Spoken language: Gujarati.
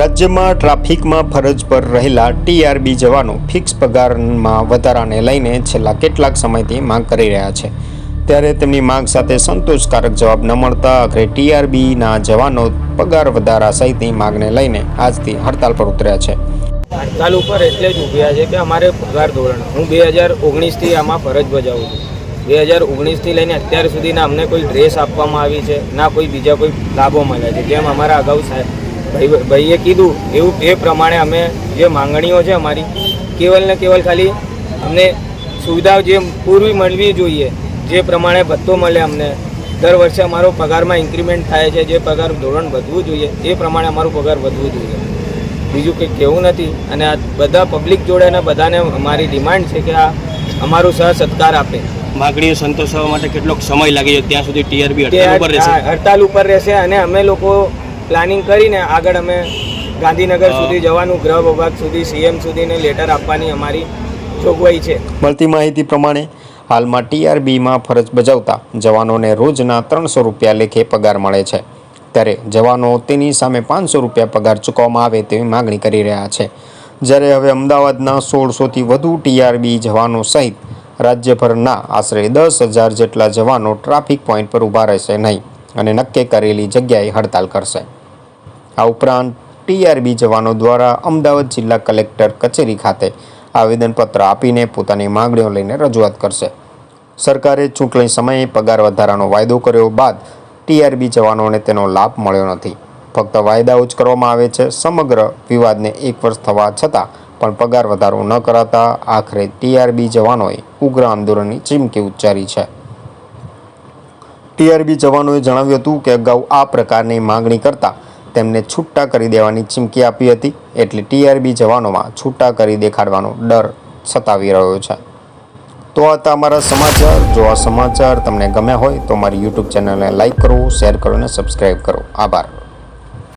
રાજ્યમાં ટ્રાફિકમાં ફરજ પર રહેલા ટીઆરબી જવાનો ફિક્સ પગારમાં વધારાને લઈને છેલ્લા કેટલાક સમયથી માંગ કરી રહ્યા છે. ત્યારે તેમની માંગ સાથે સંતોષકારક જવાબ ન મળતા આખરે ટીઆરબીના જવાનો પગાર વધારા સહિતની માંગને લઈને આજથી હડતાલ પર ઉતર્યા છે. હડતાલ ઉપર એટલે જ ઉભ્યા છે કે અમારે પગાર ધોરણ. હું બે હજાર ઓગણીસથી આમાં ફરજ બજાવું છું. બે હજાર ઓગણીસથી લઈને અત્યાર સુધીના અમને કોઈ ડ્રેસ આપવામાં આવી છે, ના કોઈ બીજા કોઈ લાભો મળ્યા છે, જેમ અમારા અગાઉ સાહેબ ભાઈ ભાઈએ કીધું એવું એ પ્રમાણે અમે જે માંગણીઓ છે અમારી કેવલ ને કેવલ ખાલી અમને સુવિધાઓ જે પૂરી મળવી જોઈએ જે પ્રમાણે ભથ્થો મળે અમને દર વર્ષે અમારો પગારમાં ઇન્ક્રીમેન્ટ થાય છે જે પગાર ધોરણ વધવું જોઈએ એ પ્રમાણે અમારું પગાર વધવું જોઈએ. બીજું કંઈ કહેવું નથી અને આ બધા પબ્લિક જોડે અને બધાને અમારી ડિમાન્ડ છે કે આ અમારું સહ સત્કાર આપે. માગણીઓ સંતોષવા માટે કેટલોક સમય લાગી જાય ત્યાં સુધી ટીઆરબી હડતાલ ઉપર રહેશે? હડતાલ ઉપર રહેશે અને અમે લોકો પ્લાનિંગ કરીને આગળ અમે ગાંધીનગર સુધી જવાનું ગૃહ વિભાગ સુધી સીએમ સુધીને લેટર આપવાની અમારી જોગવાઈ છે. મળતી માહિતી પ્રમાણે હાલમાં ટીઆરબીમાં ફરજ બજાવતા જવાનોને રોજના ત્રણસો રૂપિયા લેખે પગાર મળે છે. ત્યારે જવાનો તેની સામે પાંચસો રૂપિયા પગાર ચૂકવવામાં આવે તેવી માગણી કરી રહ્યા છે. જ્યારે હવે અમદાવાદના સોળસોથી વધુ ટીઆરબી જવાનો સહિત રાજ્યભરના આશરે દસ હજાર જેટલા જવાનો ટ્રાફિક પોઈન્ટ પર ઊભા રહેશે નહીં અને નક્કી કરેલી જગ્યાએ હડતાલ કરશે. આ ઉપરાંત ટીઆરબી જવાનો દ્વારા અમદાવાદ જિલ્લા કલેક્ટર કચેરી ખાતે આવેદનપત્ર આપીને પોતાની માંગણીઓ લઈને રજૂઆત કરશે. સરકારે ચૂંટણી સમયે પગાર વધારાનો વાયદો કર્યો બાદ ટીઆરબી જવાનોને તેનો લાભ મળ્યો નથી. ફક્ત વાયદાઓ જ કરવામાં આવે છે, સમગ્ર વિવાદને એક વર્ષ થવા છતાં પણ પગાર વધારો ન કરાતા આખરે ટીઆરબી જવાનોએ ઉગ્ર આંદોલનની ચીમકી ઉચ્ચારી છે. ટીઆરબી જવાનોએ જણાવ્યું હતું કે અગાઉ આ પ્રકારની માંગણી કરતા તેમને છૂટા કરી દેવાની ચીમકી આપી હતી, એટલે ટીઆરબી જવાનોમાં છૂટા કરી દેખાડવાનો ડર સતાવી રહ્યો છે. તો હતા અમારા સમાચાર. જો આ સમાચાર તમને ગમ્યા હોય તો મારી યુટ્યુબ ચેનલને લાઈક કરો, શેર કરો અને સબસ્ક્રાઈબ કરો. આભાર.